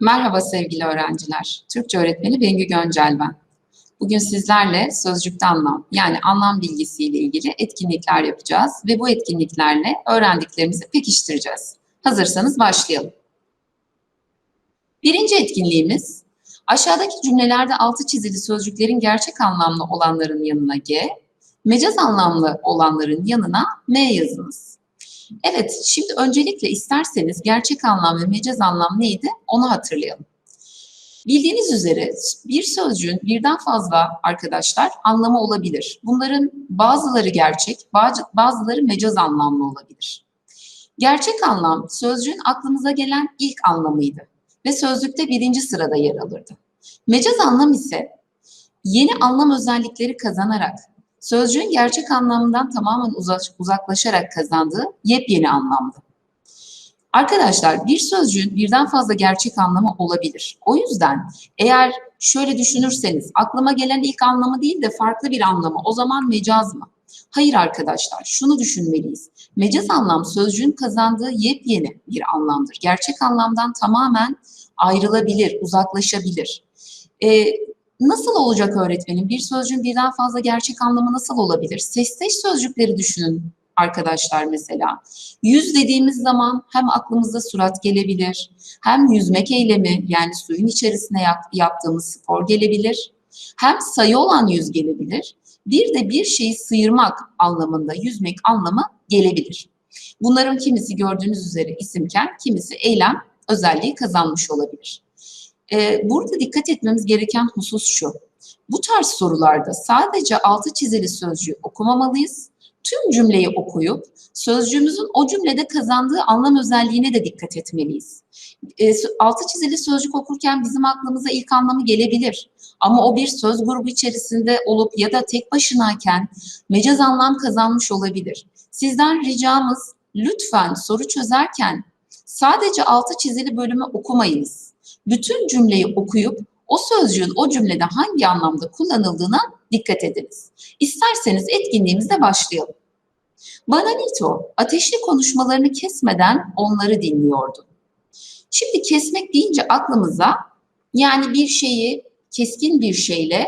Merhaba sevgili öğrenciler. Türkçe öğretmeni Bengü Göncel ben. Bugün sizlerle sözcükte anlam yani anlam bilgisiyle ilgili etkinlikler yapacağız ve bu etkinliklerle öğrendiklerimizi pekiştireceğiz. Hazırsanız başlayalım. Birinci etkinliğimiz aşağıdaki cümlelerde altı çizili sözcüklerin gerçek anlamlı olanların yanına G, mecaz anlamlı olanların yanına M yazınız. Evet, şimdi öncelikle isterseniz gerçek anlam ve mecaz anlam neydi onu hatırlayalım. Bildiğiniz üzere bir sözcüğün birden fazla arkadaşlar anlamı olabilir. Bunların bazıları gerçek, bazıları mecaz anlamlı olabilir. Gerçek anlam sözcüğün aklımıza gelen ilk anlamıydı ve sözlükte birinci sırada yer alırdı. Mecaz anlam ise yeni anlam özellikleri kazanarak sözcüğün gerçek anlamından tamamen uzaklaşarak kazandığı yepyeni anlamdı. Arkadaşlar bir sözcüğün birden fazla gerçek anlamı olabilir. O yüzden eğer şöyle düşünürseniz aklıma gelen ilk anlamı değil de farklı bir anlamı o zaman mecaz mı? Hayır arkadaşlar şunu düşünmeliyiz. Mecaz anlam sözcüğün kazandığı yepyeni bir anlamdır. Gerçek anlamdan tamamen ayrılabilir, uzaklaşabilir. Ee, Nasıl olacak öğretmenim? Bir sözcüğün birden fazla gerçek anlamı nasıl olabilir? Sesteş sözcükleri düşünün arkadaşlar mesela. Yüz dediğimiz zaman hem aklımıza surat gelebilir, hem yüzmek eylemi yani suyun içerisine yap, yaptığımız spor gelebilir, hem sayı olan yüz gelebilir. Bir de bir şeyi sıyırmak anlamında yüzmek anlamı gelebilir. Bunların kimisi gördüğünüz üzere isimken, kimisi eylem özelliği kazanmış olabilir. Ee, burada dikkat etmemiz gereken husus şu. Bu tarz sorularda sadece altı çizili sözcüğü okumamalıyız. Tüm cümleyi okuyup sözcüğümüzün o cümlede kazandığı anlam özelliğine de dikkat etmeliyiz. E, altı çizili sözcük okurken bizim aklımıza ilk anlamı gelebilir. Ama o bir söz grubu içerisinde olup ya da tek başınayken mecaz anlam kazanmış olabilir. Sizden ricamız lütfen soru çözerken sadece altı çizili bölümü okumayınız bütün cümleyi okuyup o sözcüğün o cümlede hangi anlamda kullanıldığına dikkat ediniz. İsterseniz etkinliğimize başlayalım. Bananito ateşli konuşmalarını kesmeden onları dinliyordu. Şimdi kesmek deyince aklımıza yani bir şeyi keskin bir şeyle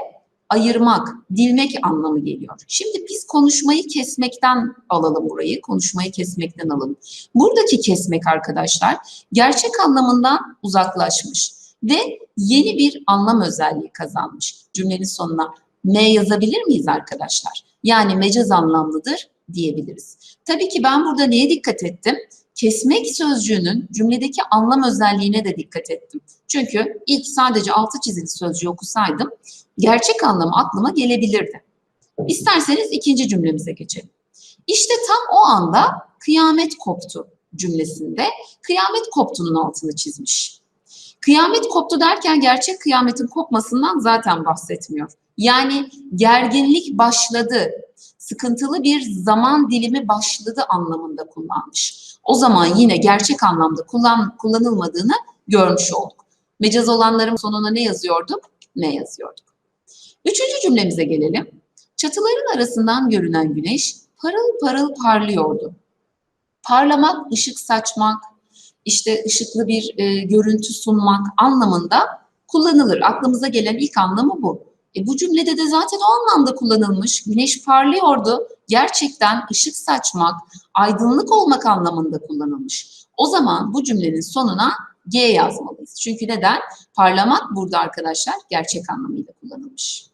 ayırmak, dilmek anlamı geliyor. Şimdi biz konuşmayı kesmekten alalım burayı, konuşmayı kesmekten alalım. Buradaki kesmek arkadaşlar gerçek anlamından uzaklaşmış ve yeni bir anlam özelliği kazanmış. Cümlenin sonuna M yazabilir miyiz arkadaşlar? Yani mecaz anlamlıdır diyebiliriz. Tabii ki ben burada neye dikkat ettim? Kesmek sözcüğünün cümledeki anlam özelliğine de dikkat ettim. Çünkü ilk sadece altı çizili sözcüğü okusaydım gerçek anlamı aklıma gelebilirdi. İsterseniz ikinci cümlemize geçelim. İşte tam o anda kıyamet koptu cümlesinde kıyamet koptunun altını çizmiş. Kıyamet koptu derken gerçek kıyametin kopmasından zaten bahsetmiyor. Yani gerginlik başladı, sıkıntılı bir zaman dilimi başladı anlamında kullanmış. O zaman yine gerçek anlamda kullan, kullanılmadığını görmüş olduk. Mecaz olanların sonuna ne yazıyorduk? Ne yazıyorduk? Üçüncü cümlemize gelelim. Çatıların arasından görünen güneş parıl parıl parlıyordu. Parlamak, ışık saçmak, işte ışıklı bir e, görüntü sunmak anlamında kullanılır. Aklımıza gelen ilk anlamı bu. E, bu cümlede de zaten o anlamda kullanılmış. Güneş parlıyordu. Gerçekten ışık saçmak, aydınlık olmak anlamında kullanılmış. O zaman bu cümlenin sonuna G yazmalıyız. Çünkü neden? Parlamak burada arkadaşlar gerçek anlamıyla kullanılmış.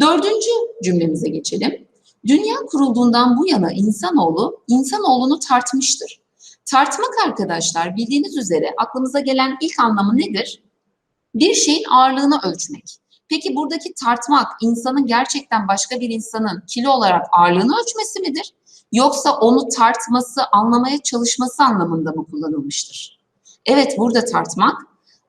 Dördüncü cümlemize geçelim. Dünya kurulduğundan bu yana insanoğlu, insanoğlunu tartmıştır. Tartmak arkadaşlar bildiğiniz üzere aklımıza gelen ilk anlamı nedir? Bir şeyin ağırlığını ölçmek. Peki buradaki tartmak insanın gerçekten başka bir insanın kilo olarak ağırlığını ölçmesi midir? Yoksa onu tartması, anlamaya çalışması anlamında mı kullanılmıştır? Evet burada tartmak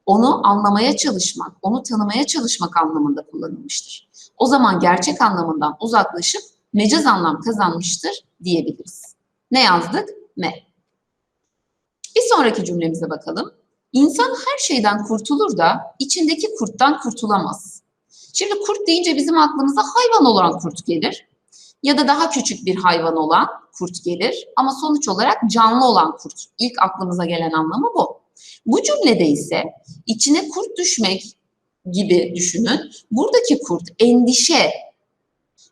onu anlamaya çalışmak, onu tanımaya çalışmak anlamında kullanılmıştır. O zaman gerçek anlamından uzaklaşıp mecaz anlam kazanmıştır diyebiliriz. Ne yazdık? Me. Bir sonraki cümlemize bakalım. İnsan her şeyden kurtulur da içindeki kurttan kurtulamaz. Şimdi kurt deyince bizim aklımıza hayvan olan kurt gelir. Ya da daha küçük bir hayvan olan kurt gelir. Ama sonuç olarak canlı olan kurt. İlk aklımıza gelen anlamı bu. Bu cümlede ise içine kurt düşmek gibi düşünün. Buradaki kurt endişe,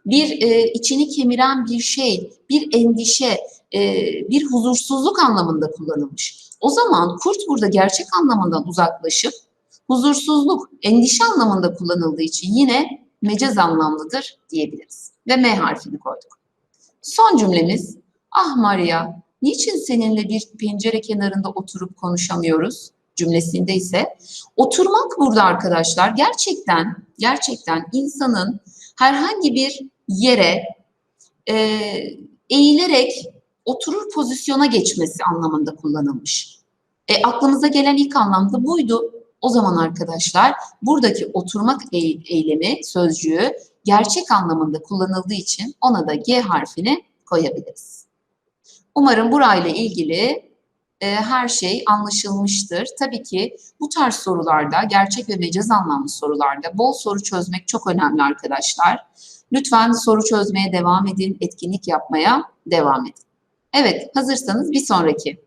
bir e, içini kemiren bir şey, bir endişe, e, bir huzursuzluk anlamında kullanılmış. O zaman kurt burada gerçek anlamından uzaklaşıp huzursuzluk, endişe anlamında kullanıldığı için yine mecaz anlamlıdır diyebiliriz. Ve M harfini koyduk. Son cümlemiz, ah Maria, niçin seninle bir pencere kenarında oturup konuşamıyoruz? cümlesinde ise oturmak burada arkadaşlar gerçekten gerçekten insanın herhangi bir yere e, eğilerek oturur pozisyona geçmesi anlamında kullanılmış. E, aklımıza gelen ilk anlamda buydu. O zaman arkadaşlar buradaki oturmak eylemi sözcüğü gerçek anlamında kullanıldığı için ona da G harfini koyabiliriz. Umarım burayla ilgili e, her şey anlaşılmıştır. Tabii ki bu tarz sorularda, gerçek ve mecaz anlamlı sorularda bol soru çözmek çok önemli arkadaşlar. Lütfen soru çözmeye devam edin, etkinlik yapmaya devam edin. Evet, hazırsanız bir sonraki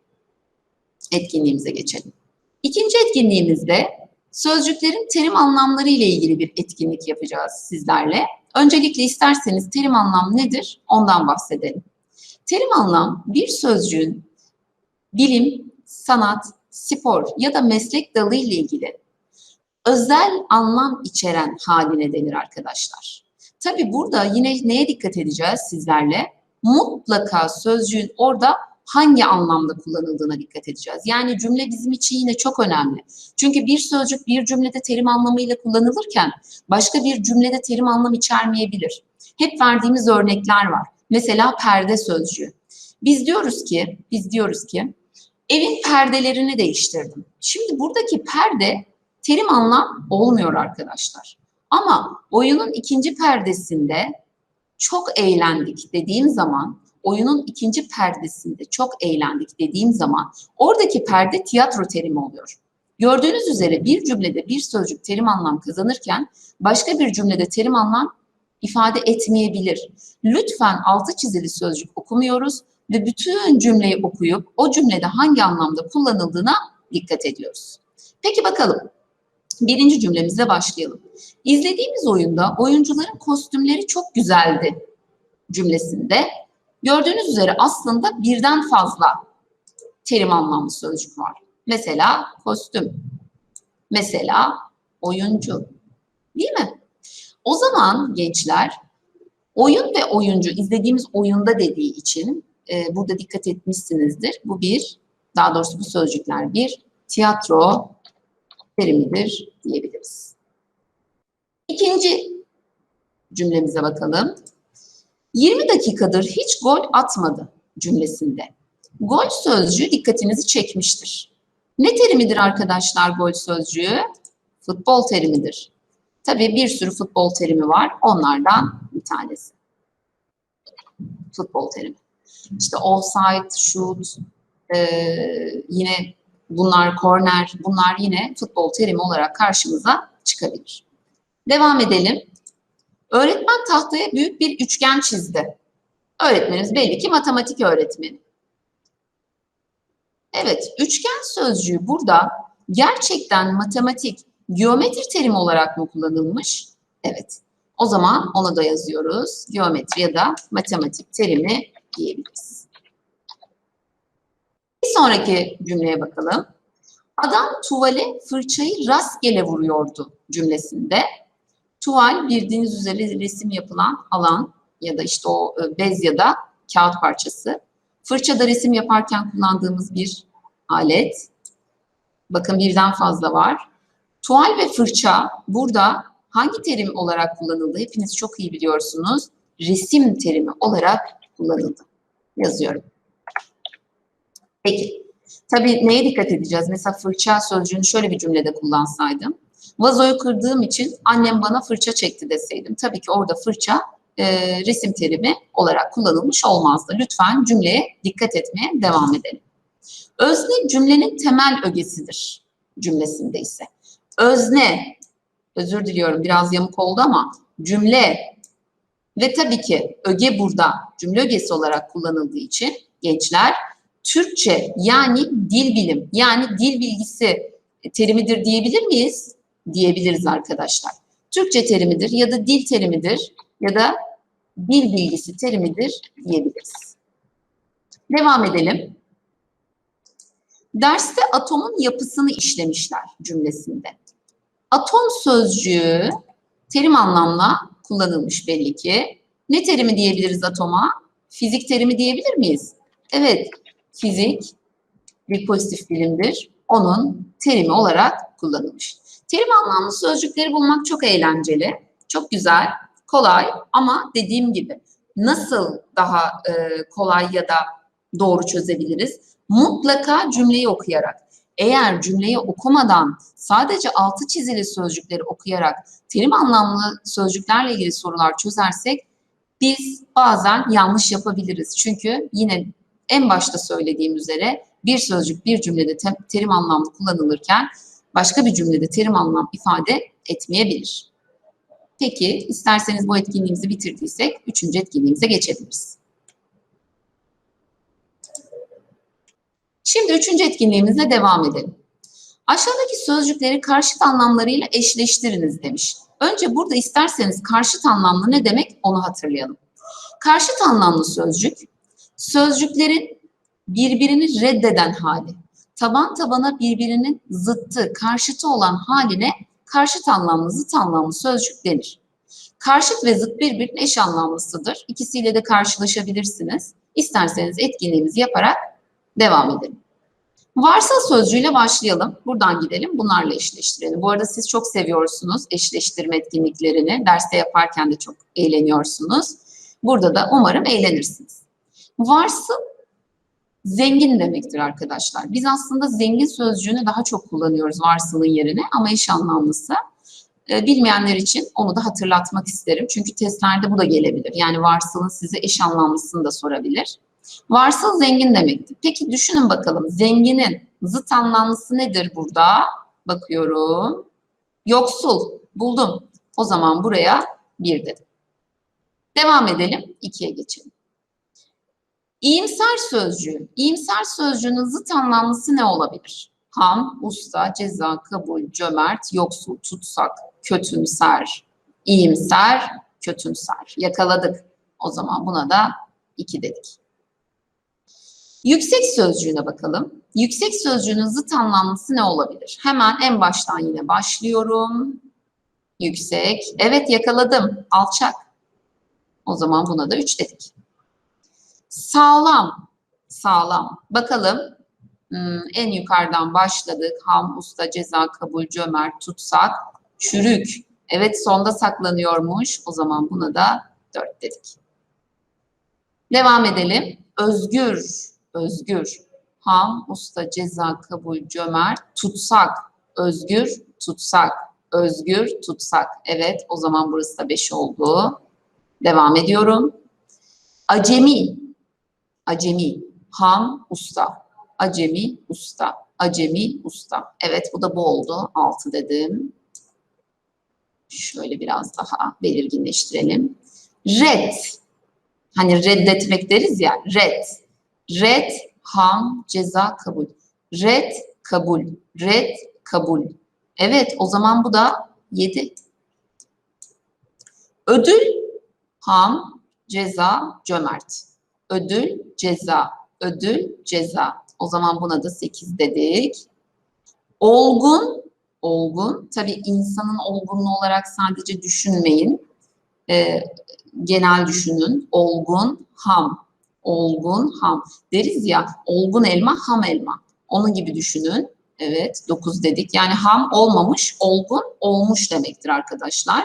etkinliğimize geçelim. İkinci etkinliğimizde sözcüklerin terim anlamları ile ilgili bir etkinlik yapacağız sizlerle. Öncelikle isterseniz terim anlam nedir? Ondan bahsedelim. Terim anlam bir sözcüğün bilim, sanat, spor ya da meslek dalı ile ilgili özel anlam içeren haline denir arkadaşlar. Tabi burada yine neye dikkat edeceğiz sizlerle? Mutlaka sözcüğün orada hangi anlamda kullanıldığına dikkat edeceğiz. Yani cümle bizim için yine çok önemli. Çünkü bir sözcük bir cümlede terim anlamıyla kullanılırken başka bir cümlede terim anlam içermeyebilir. Hep verdiğimiz örnekler var. Mesela perde sözcüğü. Biz diyoruz ki, biz diyoruz ki evin perdelerini değiştirdim. Şimdi buradaki perde terim anlam olmuyor arkadaşlar. Ama oyunun ikinci perdesinde çok eğlendik dediğim zaman, oyunun ikinci perdesinde çok eğlendik dediğim zaman oradaki perde tiyatro terimi oluyor. Gördüğünüz üzere bir cümlede bir sözcük terim anlam kazanırken başka bir cümlede terim anlam ifade etmeyebilir. Lütfen altı çizili sözcük okumuyoruz ve bütün cümleyi okuyup o cümlede hangi anlamda kullanıldığına dikkat ediyoruz. Peki bakalım. Birinci cümlemizle başlayalım. İzlediğimiz oyunda oyuncuların kostümleri çok güzeldi cümlesinde. Gördüğünüz üzere aslında birden fazla terim anlamlı sözcük var. Mesela kostüm, mesela oyuncu. Değil mi? O zaman gençler oyun ve oyuncu izlediğimiz oyunda dediği için e, burada dikkat etmişsinizdir. Bu bir, daha doğrusu bu sözcükler bir tiyatro terimidir diyebiliriz. İkinci cümlemize bakalım. 20 dakikadır hiç gol atmadı cümlesinde. Gol sözcüğü dikkatinizi çekmiştir. Ne terimidir arkadaşlar gol sözcüğü? Futbol terimidir. Tabii bir sürü futbol terimi var. Onlardan bir tanesi. Futbol terimi. İşte offside, shoot, e, yine bunlar corner, bunlar yine futbol terimi olarak karşımıza çıkabilir. Devam edelim. Öğretmen tahtaya büyük bir üçgen çizdi. Öğretmenimiz belli ki matematik öğretmeni. Evet, üçgen sözcüğü burada gerçekten matematik, geometri terimi olarak mı kullanılmış? Evet. O zaman ona da yazıyoruz. Geometri ya da matematik terimi diyebiliriz. Bir sonraki cümleye bakalım. Adam tuvale fırçayı rastgele vuruyordu cümlesinde. Tuval bildiğiniz üzere resim yapılan alan ya da işte o e, bez ya da kağıt parçası. Fırça da resim yaparken kullandığımız bir alet. Bakın birden fazla var. Tuval ve fırça burada hangi terim olarak kullanıldı? Hepiniz çok iyi biliyorsunuz. Resim terimi olarak kullanıldı. Yazıyorum. Peki. Tabii neye dikkat edeceğiz? Mesela fırça sözcüğünü şöyle bir cümlede kullansaydım. Vazoyu kırdığım için annem bana fırça çekti deseydim. Tabii ki orada fırça e, resim terimi olarak kullanılmış olmazdı. Lütfen cümleye dikkat etmeye devam edelim. Özne cümlenin temel ögesidir cümlesinde ise. Özne, özür diliyorum biraz yamuk oldu ama cümle ve tabii ki öge burada cümle ögesi olarak kullanıldığı için gençler Türkçe yani dil bilim yani dil bilgisi terimidir diyebilir miyiz? Diyebiliriz arkadaşlar. Türkçe terimidir ya da dil terimidir ya da dil bilgisi terimidir diyebiliriz. Devam edelim. Derste atomun yapısını işlemişler cümlesinde. Atom sözcüğü terim anlamla kullanılmış belli ki. Ne terimi diyebiliriz atoma? Fizik terimi diyebilir miyiz? Evet, fizik bir pozitif bilimdir. Onun terimi olarak kullanılmış. Terim anlamlı sözcükleri bulmak çok eğlenceli, çok güzel, kolay ama dediğim gibi nasıl daha e, kolay ya da doğru çözebiliriz? Mutlaka cümleyi okuyarak. Eğer cümleyi okumadan sadece altı çizili sözcükleri okuyarak terim anlamlı sözcüklerle ilgili sorular çözersek biz bazen yanlış yapabiliriz. Çünkü yine en başta söylediğim üzere bir sözcük bir cümlede te terim anlamlı kullanılırken başka bir cümlede terim anlam ifade etmeyebilir. Peki isterseniz bu etkinliğimizi bitirdiysek üçüncü etkinliğimize geçebiliriz. Şimdi üçüncü etkinliğimizle devam edelim. Aşağıdaki sözcükleri karşıt anlamlarıyla eşleştiriniz demiş. Önce burada isterseniz karşıt anlamlı ne demek onu hatırlayalım. Karşıt anlamlı sözcük, sözcüklerin birbirini reddeden hali, taban tabana birbirinin zıttı, karşıtı olan haline karşıt anlamlı, zıt anlamlı sözcük denir. Karşıt ve zıt birbirinin eş anlamlısıdır. İkisiyle de karşılaşabilirsiniz. İsterseniz etkinliğimizi yaparak devam edelim. Varsal sözcüğüyle başlayalım. Buradan gidelim. Bunlarla eşleştirelim. Bu arada siz çok seviyorsunuz eşleştirme etkinliklerini. Derste yaparken de çok eğleniyorsunuz. Burada da umarım eğlenirsiniz. Varsıl zengin demektir arkadaşlar. Biz aslında zengin sözcüğünü daha çok kullanıyoruz varsılın yerine ama eş anlamlısı. E, bilmeyenler için onu da hatırlatmak isterim. Çünkü testlerde bu da gelebilir. Yani varsılın size eş anlamlısını da sorabilir. Varsıl zengin demektir. Peki düşünün bakalım zenginin zıt anlamlısı nedir burada? Bakıyorum. Yoksul. Buldum. O zaman buraya bir dedim. Devam edelim. ikiye geçelim. İyimser sözcüğü. İyimser sözcüğünün zıt anlamlısı ne olabilir? Ham, usta, ceza, kabul, cömert, yoksul, tutsak, kötümser, iyimser, kötümser. Yakaladık. O zaman buna da iki dedik. Yüksek sözcüğüne bakalım. Yüksek sözcüğünün zıt anlamlısı ne olabilir? Hemen en baştan yine başlıyorum. Yüksek. Evet yakaladım. Alçak. O zaman buna da 3 dedik. Sağlam. Sağlam. Bakalım. Hmm, en yukarıdan başladık. Ham, usta, ceza, kabul, cömert, tutsak, çürük. Evet sonda saklanıyormuş. O zaman buna da 4 dedik. Devam edelim. Özgür özgür. Ham, usta, ceza, kabul, cömert, tutsak, özgür, tutsak, özgür, tutsak. Evet, o zaman burası da 5 oldu. Devam ediyorum. Acemi, acemi, ham, usta, acemi, usta, acemi, usta. Evet, bu da bu oldu. 6 dedim. Şöyle biraz daha belirginleştirelim. Red, hani reddetmek deriz ya, red Red, ham, ceza, kabul. Red, kabul. Red, kabul. Evet, o zaman bu da 7. Ödül, ham, ceza, cömert. Ödül, ceza. Ödül, ceza. O zaman buna da 8 dedik. Olgun, olgun. Tabii insanın olgunluğu olarak sadece düşünmeyin. E, genel düşünün. Olgun, ham olgun, ham. Deriz ya olgun elma, ham elma. Onun gibi düşünün. Evet 9 dedik. Yani ham olmamış, olgun olmuş demektir arkadaşlar.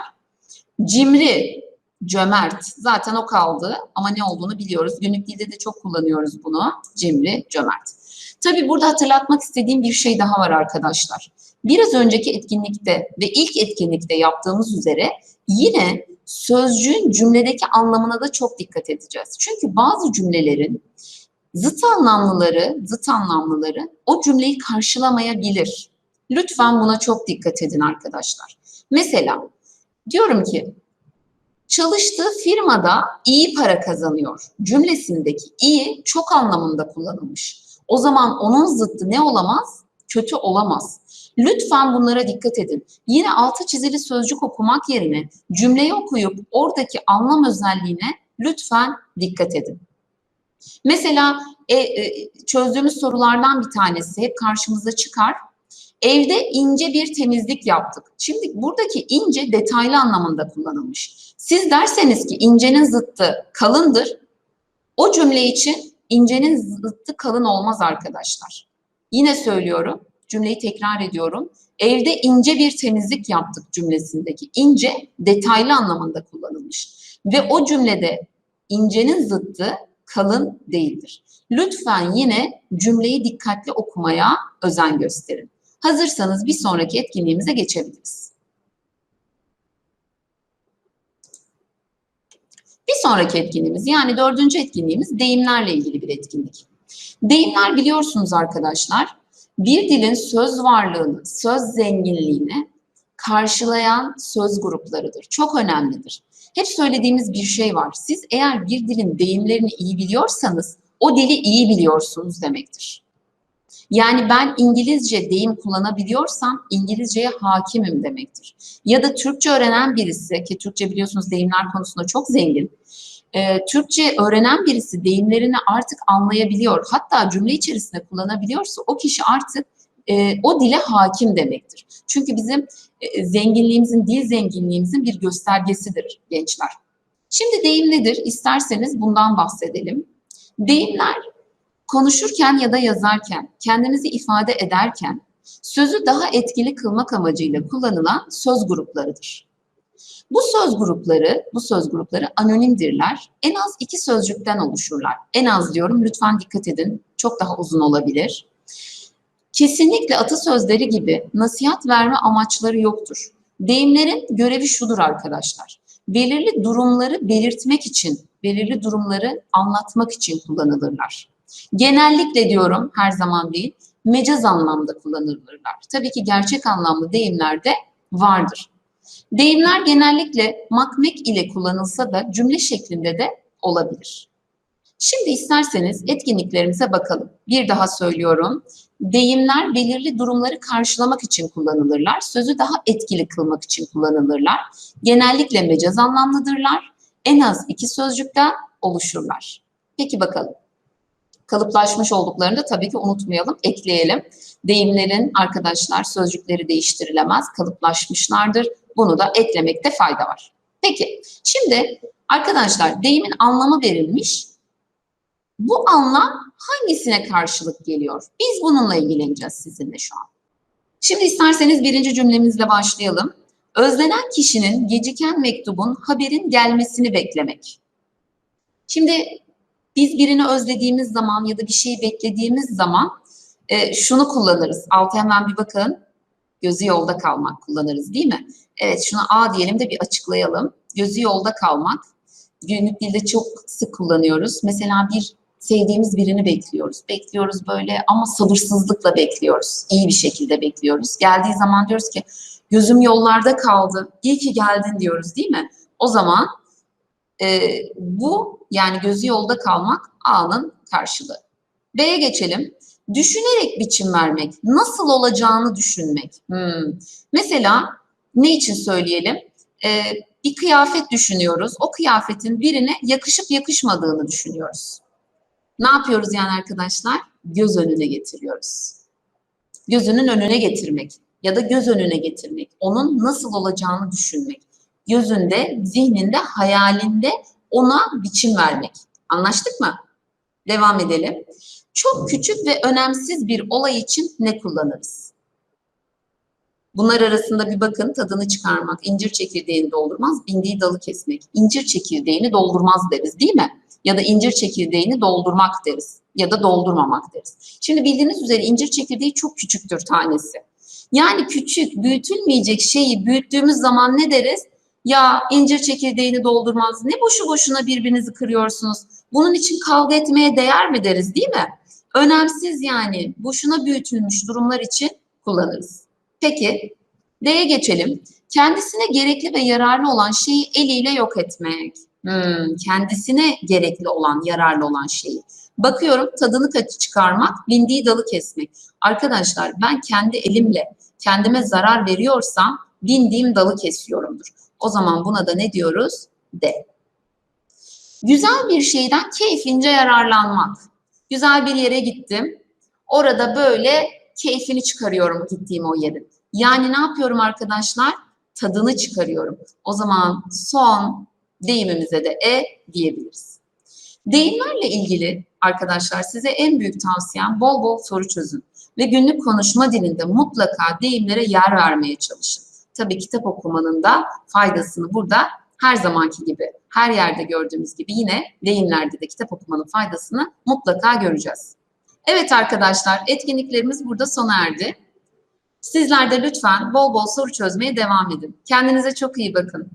Cimri, cömert. Zaten o kaldı ama ne olduğunu biliyoruz. Günlük dilde de çok kullanıyoruz bunu. Cimri, cömert. Tabii burada hatırlatmak istediğim bir şey daha var arkadaşlar. Biraz önceki etkinlikte ve ilk etkinlikte yaptığımız üzere yine sözcüğün cümledeki anlamına da çok dikkat edeceğiz. Çünkü bazı cümlelerin zıt anlamlıları, zıt anlamlıları o cümleyi karşılamayabilir. Lütfen buna çok dikkat edin arkadaşlar. Mesela diyorum ki çalıştığı firmada iyi para kazanıyor cümlesindeki iyi çok anlamında kullanılmış. O zaman onun zıttı ne olamaz? Kötü olamaz. Lütfen bunlara dikkat edin. Yine altı çizili sözcük okumak yerine cümleyi okuyup oradaki anlam özelliğine lütfen dikkat edin. Mesela e, e, çözdüğümüz sorulardan bir tanesi hep karşımıza çıkar. Evde ince bir temizlik yaptık. Şimdi buradaki ince detaylı anlamında kullanılmış. Siz derseniz ki incenin zıttı kalındır. O cümle için incenin zıttı kalın olmaz arkadaşlar. Yine söylüyorum, cümleyi tekrar ediyorum. Evde ince bir temizlik yaptık cümlesindeki ince detaylı anlamında kullanılmış. Ve o cümlede incenin zıttı kalın değildir. Lütfen yine cümleyi dikkatli okumaya özen gösterin. Hazırsanız bir sonraki etkinliğimize geçebiliriz. Bir sonraki etkinliğimiz yani dördüncü etkinliğimiz deyimlerle ilgili bir etkinlik. Deyimler biliyorsunuz arkadaşlar bir dilin söz varlığını, söz zenginliğini karşılayan söz gruplarıdır. Çok önemlidir. Hep söylediğimiz bir şey var. Siz eğer bir dilin deyimlerini iyi biliyorsanız o dili iyi biliyorsunuz demektir. Yani ben İngilizce deyim kullanabiliyorsam İngilizceye hakimim demektir. Ya da Türkçe öğrenen birisi ki Türkçe biliyorsunuz deyimler konusunda çok zengin. E, Türkçe öğrenen birisi deyimlerini artık anlayabiliyor. Hatta cümle içerisinde kullanabiliyorsa o kişi artık e, o dile hakim demektir. Çünkü bizim e, zenginliğimizin, dil zenginliğimizin bir göstergesidir gençler. Şimdi deyim nedir? İsterseniz bundan bahsedelim. Deyimler konuşurken ya da yazarken, kendinizi ifade ederken sözü daha etkili kılmak amacıyla kullanılan söz gruplarıdır. Bu söz grupları, bu söz grupları anonimdirler. En az iki sözcükten oluşurlar. En az diyorum, lütfen dikkat edin. Çok daha uzun olabilir. Kesinlikle atasözleri gibi nasihat verme amaçları yoktur. Deyimlerin görevi şudur arkadaşlar. Belirli durumları belirtmek için, belirli durumları anlatmak için kullanılırlar. Genellikle diyorum her zaman değil, mecaz anlamda kullanılırlar. Tabii ki gerçek anlamlı deyimler de vardır. Deyimler genellikle makmek ile kullanılsa da cümle şeklinde de olabilir. Şimdi isterseniz etkinliklerimize bakalım. Bir daha söylüyorum. Deyimler belirli durumları karşılamak için kullanılırlar. Sözü daha etkili kılmak için kullanılırlar. Genellikle mecaz anlamlıdırlar. En az iki sözcükten oluşurlar. Peki bakalım. Kalıplaşmış olduklarını da tabii ki unutmayalım, ekleyelim. Deyimlerin arkadaşlar sözcükleri değiştirilemez, kalıplaşmışlardır. Bunu da eklemekte fayda var. Peki, şimdi arkadaşlar deyimin anlamı verilmiş. Bu anlam hangisine karşılık geliyor? Biz bununla ilgileneceğiz sizinle şu an. Şimdi isterseniz birinci cümlemizle başlayalım. Özlenen kişinin geciken mektubun haberin gelmesini beklemek. Şimdi biz birini özlediğimiz zaman ya da bir şeyi beklediğimiz zaman e, şunu kullanırız. Altı hemen bir bakın. Gözü yolda kalmak kullanırız değil mi? Evet şuna A diyelim de bir açıklayalım. Gözü yolda kalmak. Günlük dilde çok sık kullanıyoruz. Mesela bir sevdiğimiz birini bekliyoruz. Bekliyoruz böyle ama sabırsızlıkla bekliyoruz. İyi bir şekilde bekliyoruz. Geldiği zaman diyoruz ki gözüm yollarda kaldı. İyi ki geldin diyoruz değil mi? O zaman e, bu yani gözü yolda kalmak A'nın karşılığı. B'ye geçelim. Düşünerek biçim vermek, nasıl olacağını düşünmek. Hmm. Mesela ne için söyleyelim? Ee, bir kıyafet düşünüyoruz. O kıyafetin birine yakışıp yakışmadığını düşünüyoruz. Ne yapıyoruz yani arkadaşlar? Göz önüne getiriyoruz. Gözünün önüne getirmek ya da göz önüne getirmek. Onun nasıl olacağını düşünmek. Gözünde, zihninde, hayalinde ona biçim vermek. Anlaştık mı? Devam edelim. Çok küçük ve önemsiz bir olay için ne kullanırız? Bunlar arasında bir bakın tadını çıkarmak, incir çekirdeğini doldurmaz, bindiği dalı kesmek. İncir çekirdeğini doldurmaz deriz değil mi? Ya da incir çekirdeğini doldurmak deriz ya da doldurmamak deriz. Şimdi bildiğiniz üzere incir çekirdeği çok küçüktür tanesi. Yani küçük, büyütülmeyecek şeyi büyüttüğümüz zaman ne deriz? Ya incir çekirdeğini doldurmaz. Ne boşu boşuna birbirinizi kırıyorsunuz. Bunun için kavga etmeye değer mi deriz değil mi? Önemsiz yani boşuna büyütülmüş durumlar için kullanırız. Peki D'ye geçelim. Kendisine gerekli ve yararlı olan şeyi eliyle yok etmek. Hmm, kendisine gerekli olan, yararlı olan şeyi. Bakıyorum tadını çıkarmak, bindiği dalı kesmek. Arkadaşlar ben kendi elimle kendime zarar veriyorsam bindiğim dalı kesiyorumdur. O zaman buna da ne diyoruz? D. Güzel bir şeyden keyfince yararlanmak. Güzel bir yere gittim. Orada böyle keyfini çıkarıyorum gittiğim o yerin. Yani ne yapıyorum arkadaşlar? Tadını çıkarıyorum. O zaman son deyimimize de e diyebiliriz. Deyimlerle ilgili arkadaşlar size en büyük tavsiyem bol bol soru çözün ve günlük konuşma dilinde mutlaka deyimlere yer vermeye çalışın. Tabii kitap okumanın da faydasını burada her zamanki gibi, her yerde gördüğümüz gibi yine deyimlerde de kitap okumanın faydasını mutlaka göreceğiz. Evet arkadaşlar, etkinliklerimiz burada sona erdi. Sizler de lütfen bol bol soru çözmeye devam edin. Kendinize çok iyi bakın.